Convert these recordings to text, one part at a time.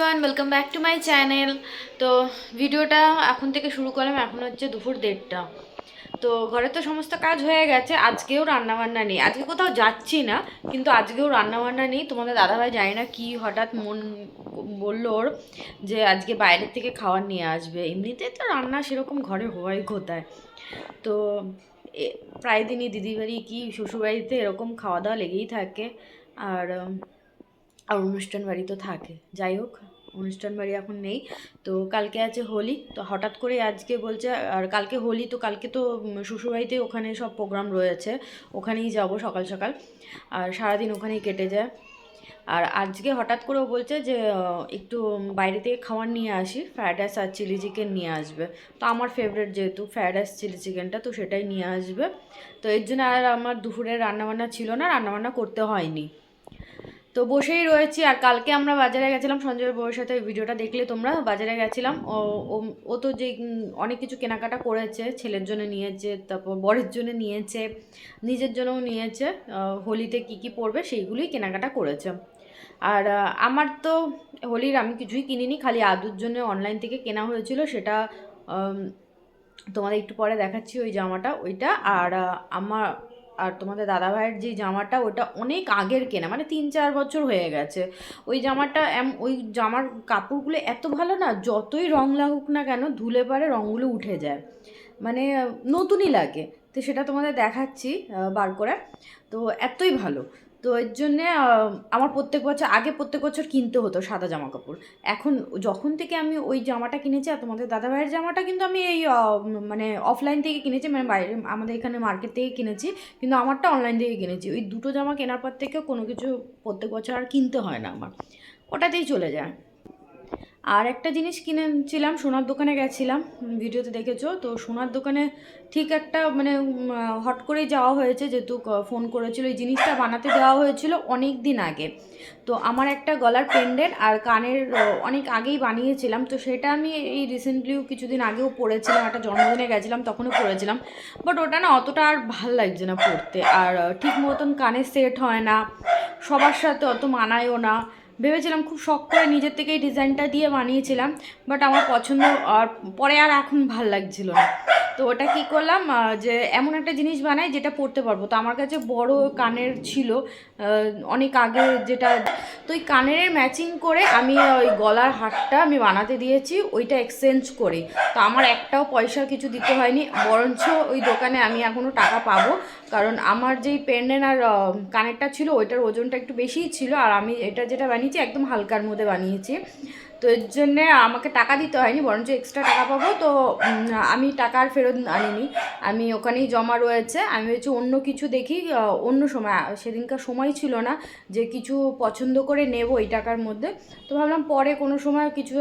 Everyone welcome back to my channel তো ভিডিওটা এখন থেকে শুরু করলাম, এখন হচ্ছে দুপুর দেড়টা। তো ঘরে তো সমস্ত কাজ হয়ে গেছে, আজকেও রান্নাবান্না নেই। আজকে কোথাও যাচ্ছি না, কিন্তু আজকেও রান্নাবান্না নেই। তোমাদের দাদাভাই জানি না কি হঠাৎ মন বলল ওর যে আজকে বাইরের থেকে খাবার নিয়ে আসবে। এমনিতে তো রান্না সেরকম ঘরে হওয়াই কোথায়। তো প্রায় দিনই দিদি বাড়ি কি শ্বশুরবাড়িতে এরকম খাওয়া দাওয়া লেগেই থাকে। আর আর অনুষ্ঠান বাড়ি তো থাকে। যাই হোক অনুষ্ঠান বাড়ি এখন নেই। তো কালকে আছে হোলি, তো হঠাৎ করে আজকে বলছে, আর কালকে হোলি তো কালকে তো শ্বশুরবাড়িতে ওখানে সব প্রোগ্রাম রয়েছে, ওখানেই যাব সকাল সকাল। আর সারাদিন ওখানেই কেটে যায়। আর আজকে হঠাৎ করে ও বলছে যে একটু বাইরে থেকে খাবার নিয়ে আসি ফ্রায়েড রাইস আর চিলি চিকেন নিয়ে আসবে। তো আমার ফেভারিট যেহেতু ফ্রায়েড রাইস চিলি চিকেনটা তো সেটাই নিয়ে আসবে। তো এর জন্য আর আমার দুপুরে রান্নাবান্না ছিল না, রান্নাবান্না করতে হয়নি। তো বসেই রয়েছি আর কালকে আমরা বাজারে গেছিলাম সঞ্জয় বউয়ের সাথে ভিডিওটা দেখলে তোমরা, বাজারে গেছিলাম। ও, ও- তো যে অনেক কিছু কেনাকাটা করেছে, ছেলের জন্য নিয়েছে, তারপর বরের জন্য নিয়েছে, নিজের জন্যও নিয়েছে হোলিতে কি কি পরবে সেইগুলোই কেনাকাটা করেছে। আর আমার তো হোলির আমি কিছুই কিনিনি, খালি আদুর জন্য অনলাইন থেকে কেনা হয়েছিল, সেটা তোমাদের একটু পরে দেখাচ্ছি ওই জামাটা, ওইটা। আর আমার আর তোমাদের দাদাভাইয়ের যে জামাটা, ওটা অনেক আগের কেনা মানে তিন চার বছর হয়ে গেছে। ওই জামাটা এম- ওই জামার কাপড়গুলো এত ভালো না, যতই রং লাগুক না কেন, ধুলে পারে রঙগুলো উঠে যায়। মানে নতুনই লাগে। তো সেটা তোমাদের দেখাচ্ছি বার করে তো এতই ভালো। তো এর জন্যে আমার প্রত্যেক বছর, আগে প্রত্যেক বছর কিনতে হতো সাদা জামা কাপড় এখন যখন থেকে আমি ওই জামাটা কিনেছি, আর তোমাদের দাদাভাইয়ের জামাটা কিন্তু আমি এই মানে অফলাইন থেকে কিনেছি মানে বাইরে, আমাদের এখানে মার্কেট থেকে কিনেছি, কিন্তু আমারটা অনলাইন থেকে কিনেছি। ওই দুটো জামা কেনার পর থেকে কোনো কিছু প্রত্যেক বছর আর কিনতে হয় না আমার। ওটাতেই চলে যায়। আর একটা জিনিস কিনেছিলাম, সোনার দোকানে গেছিলাম ভিডিওতে দেখেছ? তো সোনার দোকানে ঠিক একটা মানে হট করেই যাওয়া হয়েছে, যেহেতু ফোন করেছিল। এই জিনিসটা বানাতে দেওয়া হয়েছিল অনেক দিন আগে। তো আমার একটা গলার পেন্ডেন্ট আর কানের অনেক আগেই বানিয়েছিলাম। তো সেটা আমি এই রিসেন্টলিও কিছুদিন আগেও পরেছিলাম, একটা জন্মদিনে গেছিলাম, তখনও পরেছিলাম। বাট ওটা না অতটা আর ভালো লাগছে না পড়তে আর ঠিক মতন কানে সেট হয় না, সবার সাথে অত মানায়ও না। ভেবেছিলাম খুব শখ করে নিজের থেকেই ডিজাইনটা দিয়ে বানিয়েছিলাম বাট আমার পছন্দ আর পরে আর এখন ভালো লাগছিল না। তো ওটা কি করলাম যে এমন একটা জিনিস বানাই যেটা পরতে পারব। তো আমার কাছে বড় কানের ছিল অনেক আগে যেটা, তো ওই কানের ম্যাচিং করে আমি ওই গলার হারটা আমি বানাতে দিয়েছি, ওইটা এক্সচেঞ্জ করে। তো আমার একটাও পয়সা কিছু দিতে হয়নি, বরঞ্চ ওই দোকানে আমি এখনও টাকা পাবো। কারণ আমার যেই পেন্ডেন্ট আর কানেরটা ছিল ওইটার ওজনটা একটু বেশিই ছিল আর আমি এটা যেটা বানিয়েছি একদম হালকার মধ্যে বানিয়েছি। তো এর জন্যে আমাকে টাকা দিতে হয়নি, বরঞ্চ এক্সট্রা টাকা পাবো। তো আমি টাকা আর ফেরত আনিনি। আমি ওখানেই জমা রয়েছে। আমি হচ্ছে অন্য কিছু দেখি অন্য সময় সেদিনকার সময় ছিল না যে কিছু পছন্দ করে নেব এই টাকার মধ্যে। তো ভাবলাম পরে কোনো সময় কিছু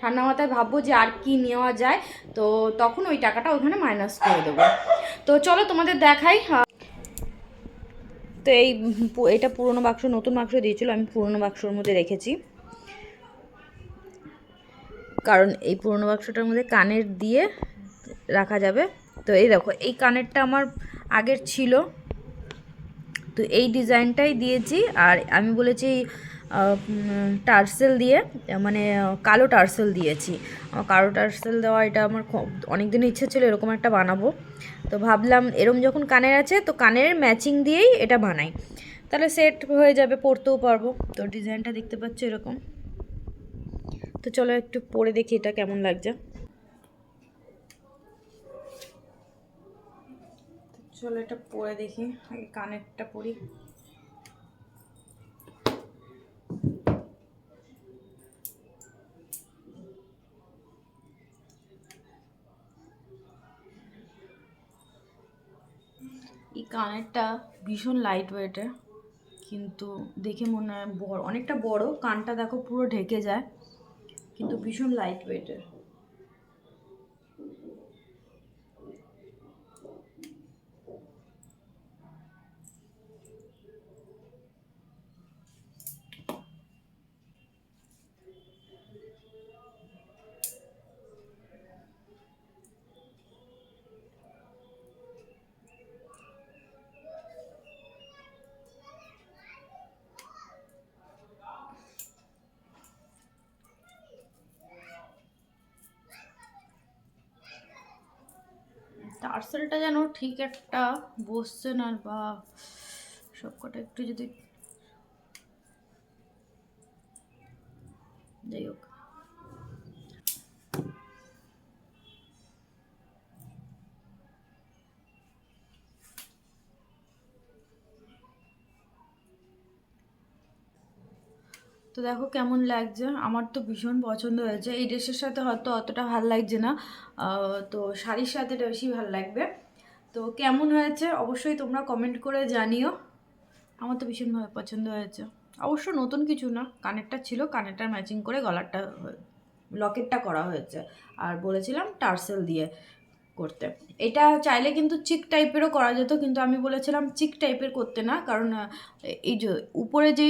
ঠান্ডা মাথায় ভাববো যে আর কি নেওয়া যায়, তো তখন ওই টাকাটা ওখানে মাইনাস করে দেবো। তো চলো তোমাদের দেখাই তো এই এটা পুরনো বাক্স, নতুন বাক্স দিয়েছিল, আমি পুরনো বাক্সর মধ্যে রেখেছি। কারণ এই পুরনো বাক্সটার মধ্যে কানের দিয়ে রাখা যাবে। তো এই দেখো, এই কানেরটা আমার আগের ছিল। তো এই ডিজাইনটাই দিয়েছি, আর আমি বলেছি টার্সেল দিয়ে মানে কালো টার্সেল দিয়েছি। কালো টার্সেল দেওয়া এটা আমার অনেক দিনের ইচ্ছে ছিল এরকম একটা বানাবো। তো ভাবলাম এরম যখন কানের আছে, তো কানের ম্যাচিং দিয়েই এটা বানাই। তাহলে সেট হয়ে যাবে, পরতেও পারব। তো ডিজাইনটা দেখতে পাচ্ছ এরকম। তো চলো একটু পরে দেখি এটা কেমন লাগছে। চলো এটা পরে দেখি কানেরটা পরি। এই কানেরটা ভীষণ লাইট ওয়েটের কিন্তু দেখে মনে হয় বড় অনেকটা বড় কানটা দেখো পুরো ঢেকে যায় কিন্তু ভীষণ লাইট ওয়েটের টার্সেলটা যেন ঠিক একটা বসছে না বা সবকটা একটু যদি তো দেখো কেমন লাগছে। আমার তো ভীষণ পছন্দ হয়েছে। এই ড্রেসের সাথে হয়তো অতটা ভালো লাগছে না। তো শাড়ির সাথে এটা বেশি ভালো লাগবে। তো কেমন হয়েছে অবশ্যই তোমরা কমেন্ট করে জানিও। আমার তো ভীষণভাবে পছন্দ হয়েছে। অবশ্য নতুন কিছু না। কানেরটা ছিল, কানেরটার ম্যাচিং করে গলারটা লকেটটা করা হয়েছে। আর বলেছিলাম টার্সেল দিয়ে। করতে। এটা চাইলে কিন্তু চিক টাইপেরও করা যেত, কিন্তু আমি বলেছিলাম চিক টাইপের করতে না, কারণ এই যে উপরে যে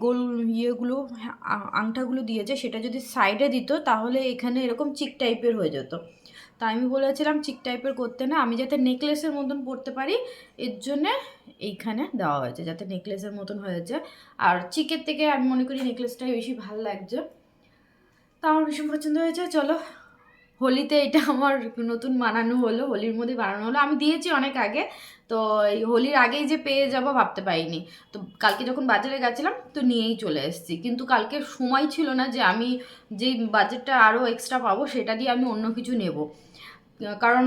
গোল ইয়েগুলো, আ- আংটাগুলো দিয়েছে, সেটা যদি সাইডে দিত, তাহলে এখানে এরকম চিক টাইপের হয়ে যেত। তা আমি বলেছিলাম চিক টাইপের করতে না, আমি যাতে নেকলেসের মতন পরতে পারি, এর জন্যে এইখানে দেওয়া হয়েছে, যাতে নেকলেসের মতন হয়েছে আর চিকের থেকে আমি মনে করি নেকলেসটাই বেশি ভালো লাগছে। তা আমার ভীষণ পছন্দ হয়েছে, চলো হোলিতে এটা আমার নতুন বানানো হলো, হোলির মধ্যে বানানো হলো। আমি দিয়েছি অনেক আগে, তো এই হোলির আগেই যে পেয়ে যাব ভাবতে পারিনি। তো কালকে যখন বাজারে গেছিলাম, তো নিয়েই চলে এসেছি। কিন্তু কালকে সময় ছিল না যে আমি যেই বাজেটটা আরও এক্সট্রা পাবো, সেটা দিয়ে আমি অন্য কিছু নেব। কারণ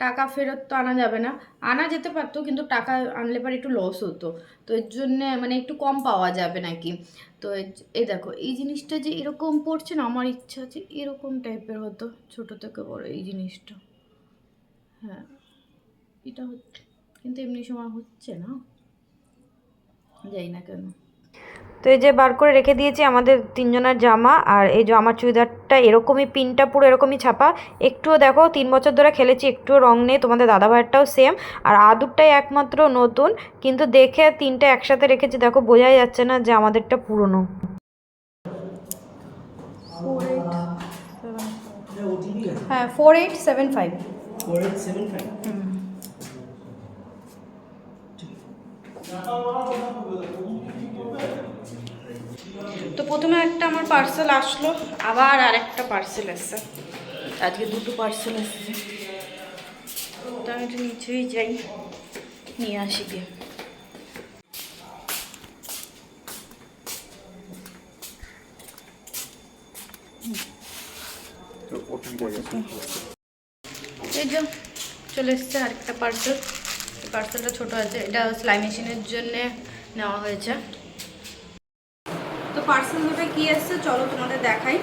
টাকা ফেরত তো আনা যাবে না। আনা যেতে পারতো, কিন্তু টাকা আনলে পরে একটু লস হতো। তো এর জন্যে মানে একটু কম পাওয়া যাবে নাকি? তো এই- দেখো, এই জিনিসটা যে এরকম পড়ছে না, আমার ইচ্ছা আছে এরকম টাইপের হতো, ছোট থেকে বড় এই জিনিসটা। হ্যাঁ এটা হচ্ছে, কিন্তু এমনি সময় হচ্ছে না। যাই না কেন। তো এই যে বার করে রেখে দিয়েছি আমাদের তিনজনের জামা আর এই যে আমার চুড়িদারটা এরকমই পিনটা পুরো এরকমই ছাপা। একটুও দেখো তিন বছর ধরে খেলেছি একটুও রং নেই তোমাদের দাদা ভাইয়েরটাও সেম আর আদুরটাই একমাত্র নতুন কিন্তু দেখে তিনটা একসাথে রেখেছি দেখো বোঝাই যাচ্ছে না যে আমাদেরটা পুরনো। হ্যাঁ four eight seven five four eight seven five তো প্রথমে একটা আমার পার্সেল আসলো, আবার আরেকটা পার্সেল এসছে। আজকে দুটো পার্সেল এসছে। তো আমি একটু নিচেই যাই, নিয়ে আসি গিয়ে। এই যে, চলে এসছে আরেকটা পার্সেল পার্সেলটা ছোট আছে, এটা সেলাই মেশিনের জন্যে নেওয়া হয়েছে। পার্সেল দুটো কি এসছে চলো তোমাদের দেখাই।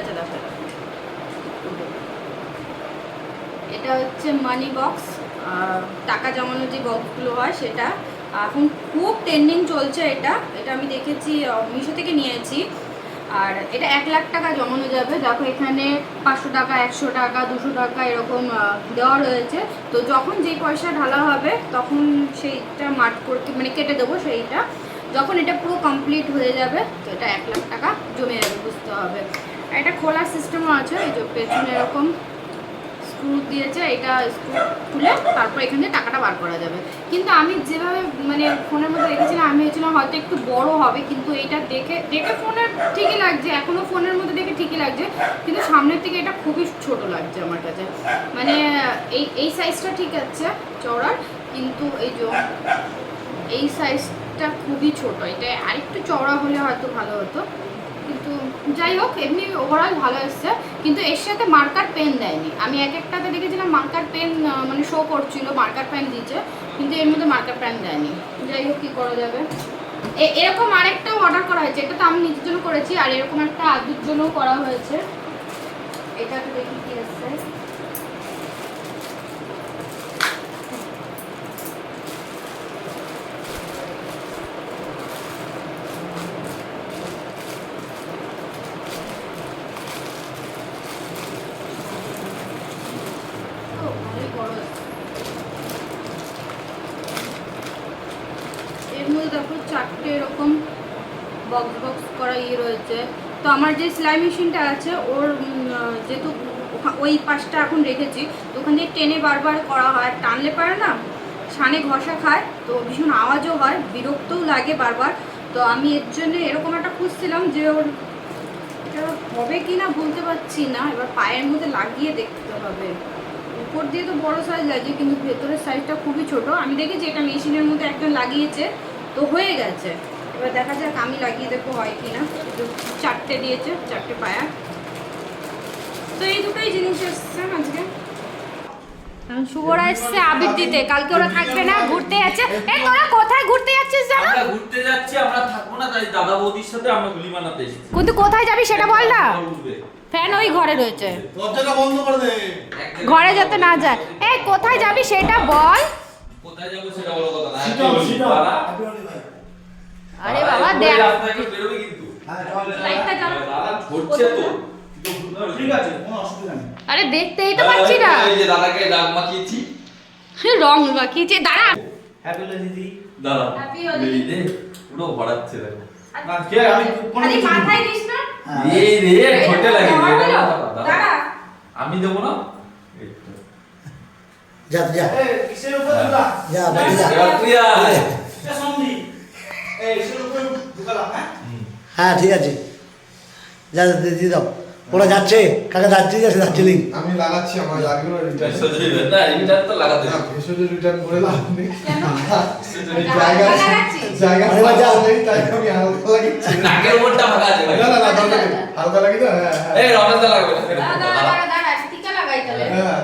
আছে এটা হচ্ছে মানি বক্স টাকা জমানোর যে বক্সগুলো হয় সেটা। এখন খুব ট্রেন্ডিং চলছে এটা। এটা আমি দেখেছি মিশো থেকে নিয়েছি। আর এটা এক লাখ টাকা জমানো যাবে। দেখো এখানে পাঁচশো টাকা, একশো টাকা, দুশো টাকা এরকম দেওয়া রয়েছে। তো যখন যেই পয়সা ঢালা হবে, তখন সেইটা মাঠ করতে মানে কেটে দেবো সেইটা। যখন এটা পুরো কমপ্লিট হয়ে যাবে, তো এটা এক লাখ টাকা জমে যাবে, বুঝতে হবে। এটা খোলার সিস্টেমও আছে, এই যে পেছনে এরকম। স্ক্রু দিয়েছে, এটা স্ক্রু খুলে তারপর এখান থেকে টাকাটা বার করা যাবে। কিন্তু আমি যেভাবে মানে ফোনের মধ্যে দেখেছিলাম আমি ভেবেছিলাম হয়তো একটু বড় হবে, কিন্তু এটা দেখে দেখে ফোনের ঠিকই লাগছে, এখনও ফোনের মধ্যে দেখে ঠিকই লাগছে, কিন্তু সামনের থেকে এটা খুবই ছোট লাগছে আমার কাছে। মানে এই এই সাইজটা ঠিক আছে চওড়ার, কিন্তু এই যে এই সাইজটা খুবই ছোট, এটা আরেকটু চওড়া হলে হয়তো ভালো হতো। কিন্তু যাই হোক, এমনি ওভারঅল ভালো এসছে। কিন্তু এর সাথে মার্কার পেন দেয়নি। আমি এক একটাতে দেখেছিলাম মার্কার পেন মানে শো করছিল মার্কার পেন দিয়েছে কিন্তু এর মধ্যে মার্কার পেন দেয়নি। যাই হোক, কী করা যাবে? এরকম আরেকটাও অর্ডার করা হয়েছে। এটা তো আমি নিজের জন্য করেছি, আর এরকম একটা আদুর জন্যও করা হয়েছে। এটা তো দেখি কি এসছে ও, ভালোই বড় আছে। এর মধ্যে দেখো চারটে এরকম বক্স বক্স করা ইয়ে রয়েছে। তো আমার যে সেলাই মেশিনটা আছে, ওর যেহেতু ওই পাশটা এখন রেখেছি, তো ওখান দিয়ে টেনে বারবার করা হয়। টানলে পারে না, ছানে ঘষা খায়, তো ভীষণ আওয়াজও হয়, বিরক্তও লাগে বারবার। তো আমি এর জন্য এরকম একটা খুঁজছিলাম যে ওর হবে কি না বলতে পারছি না। এবার পায়ের মধ্যে লাগিয়ে দেখতে হবে। উপর দিয়ে তো বড় সাইজ লাগে কিন্তু ভেতরের সাইজটা খুবই ছোট। আমি দেখেছি এটা মেশিনের মধ্যে একজন লাগিয়েছে। তো হয়ে গেছে। এবার দেখা যাক আমি লাগিয়ে দেখব হয় কি না চারটে দিয়েছে চারটে পায়া। তো এই দুটোই জিনিস এসছে আজকে। শুভরা এসছে আবির দিতে। কালকে ওরা থাকবে না ঘুরতে যাচ্ছে। এই তোরা কোথায় ঘুরতে যাচ্ছিস জানো? আমরা ঘুরতে যাচ্ছি আমরা থাকব না তাই দাদা বৌদির সাথে আমরা গুলি বানাতে এসেছি। কিন্তু কোথায় যাবি সেটা বল না। ফ্যান ওই ঘরে রয়েছে। দরজাটা বন্ধ করে দে। ঘরে যাতে না যায়। এই কোথায় যাবি সেটা বল। কোথায় যাব সেটা বলো কথা? না সিটাও সিটাও দাদা, আরে বাবা দেখ। রাস্তায় একটু বেরোবি কিন্তু। লাইটটা জ্বালা। দাদা ঝরছে তো। ঠিক আছে কোনো অসুবিধা নেই। আরে দেখতেই তো পাচ্ছি না। এই যে দাদাকে ডাক মাখিয়েছি। রং মাখিয়েছে দাঁড়া। হ্যাপি হোলি দিদি। দাদা Happy Holi. এই পুরো ভরাচ্ছে দেখো। না কে আমি কোনো মাথায় দিস না। এই রে ঠোঁটে লাগে দেওয়া রে, হলো? দাদা। দাঁড়া। আমি দেবো না। যা যা এই কিসের উপর দুলা যা বাড়ি যা হ্যাঁ হ্যাঁ ঠিক আছে যা যা, দিয়ে দাও ওরা যাচ্ছে কাকা যাচ্ছে যাচ্ছে দার্জিলিং আমি লাগাচ্ছি আমার লাগবে না রিটার্ন রিটার্ন না, রিটার্ন তো লাগাতে না। ভেষজ রিটার্ন করে লাভ নেই কেন জায়গা লাগাচ্ছি। জায়গা আরে যাও। নেই তাই আমি হালকা লাগিয়েছি নাকের উপরটা ফাঁকা আছে। না না না হালকা লাগি তো হ্যাঁ এই রমেশ দা লাগবে না। দাঁড়া দাঁড়া দাঁড়া দাঁড়া টিকা লাগাই তাহলে হ্যাঁ,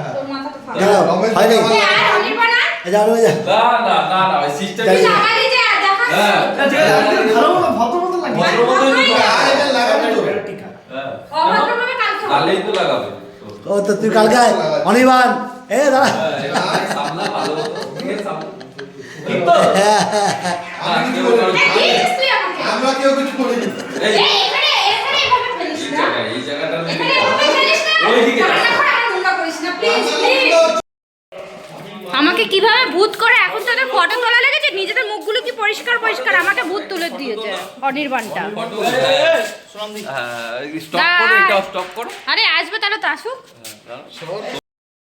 ও তো তুই কালকে আয়। অনির্বাণ এ দাঁড়া। হ্যাঁ, এটা সামলা ভালো আমাকে কীভাবে ভূত করে? এখন তাদের ফটো তোলা লেগেছে নিজেদের মুখগুলো কি পরিষ্কার পরিষ্কার? আমাকে ভূত তুলে দিয়েছে অনির্বাণটা। আরে আসবে তাহলে তো আসুক। হ্যাঁ,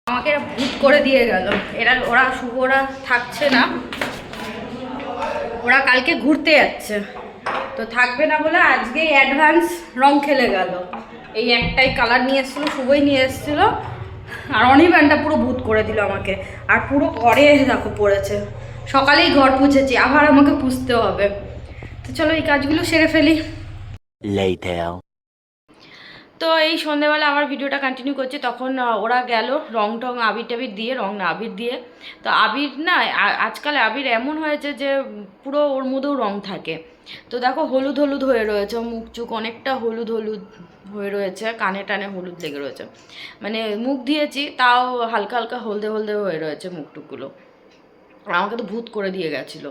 আমাকে ভূত করে দিয়ে গেল। এরা ওরা শুভ ওরা থাকছে না। ওরা কালকে ঘুরতে যাচ্ছে। তো থাকবে না বলে আজকে অ্যাডভান্স রং খেলে গেল। এই একটাই কালার নিয়ে এসেছিল শুভই নিয়ে এসেছিল। আর অনির্বাণটা পুরো ভূত করে দিল আমাকে। আর পুরো ঘরে দেখো পড়েছে। সকালেই ঘর পুছেছি আবার আমাকে পুষতে হবে। তো চলো এই কাজগুলো সেরে ফেলি। তো এই সন্ধেবেলা আবার ভিডিওটা কন্টিনিউ করছি তখন ওরা গেল রং টং আবির টাবির দিয়ে রং না আবির দিয়ে। তো আবির না আজকাল আবির এমন হয়েছে যে পুরো ওর মধ্যেও রং থাকে। তো দেখো হলুদ হলুদ হয়ে রয়েছে মুখ চুখ অনেকটা হলুদ হলুদ। হয়ে রয়েছে, কানে টানে হলুদ লেগে রয়েছে। মানে মুখ দিয়েছি, তাও হালকা হালকা হলদে হলদে হয়ে রয়েছে মুখটুকগুলো আমাকে তো ভূত করে দিয়ে গেছিল।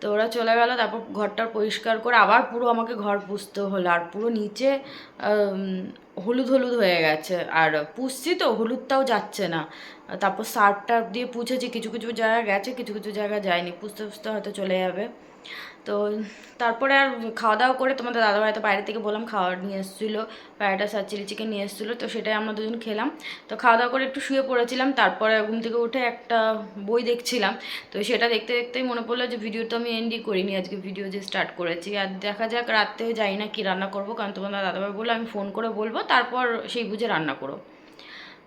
তো ওরা চলে গেল, তারপর ঘরটা পরিষ্কার করে আবার পুরো আমাকে ঘর পুষতে হলো। আর পুরো নিচে হলুদ হলুদ হয়ে গেছে। আর পুষছি তো, হলুদটাও যাচ্ছে না। তারপর সার্ফ টার্ফ দিয়ে পুছেছি, কিছু কিছু জায়গায় গেছে, কিছু কিছু জায়গায় যায়নি। পুষতে পুষতে হয়তো চলে যাবে। তো তারপরে আর খাওয়া দাওয়া করে তোমাদের দাদাভাই তো বাইরে থেকে বললাম খাওয়ার নিয়ে এসেছিল ফ্রাইড রাইস আর চিলি চিকেন নিয়ে এসেছিল, তো সেটাই আমরা দুজন খেলাম। তো খাওয়া দাওয়া করে একটু শুয়ে পড়েছিলাম, তারপরে ঘুম থেকে উঠে একটা বই দেখছিলাম। তো সেটা দেখতে দেখতেই মনে পড়ল যে ভিডিও তো আমি এন্ডই করিনি, আজকে ভিডিও যে স্টার্ট করেছি। আর দেখা যাক রাত্রে যাই না কি রান্না করব, কারণ তোমাদের দাদাভাই বলল আমি ফোন করে বলব, তারপর সেই বুঝে রান্না করো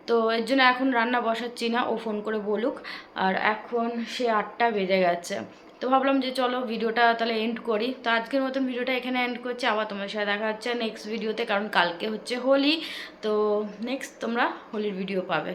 তো এর জন্য এখন রান্না বসাচ্ছি না, ও ফোন করে বলুক। আর এখন সে আটটা বেজে গেছে। তো ভাবলাম যে চলো ভিডিওটা তাহলে এন্ড করি। তো আজকের মতন ভিডিওটা এখানে এন্ড করছি। আবার তোমার সাথে দেখা হচ্ছে নেক্সট ভিডিওতে কারণ কালকে হচ্ছে হোলি। তো নেক্সট তোমরা হোলির ভিডিও পাবে।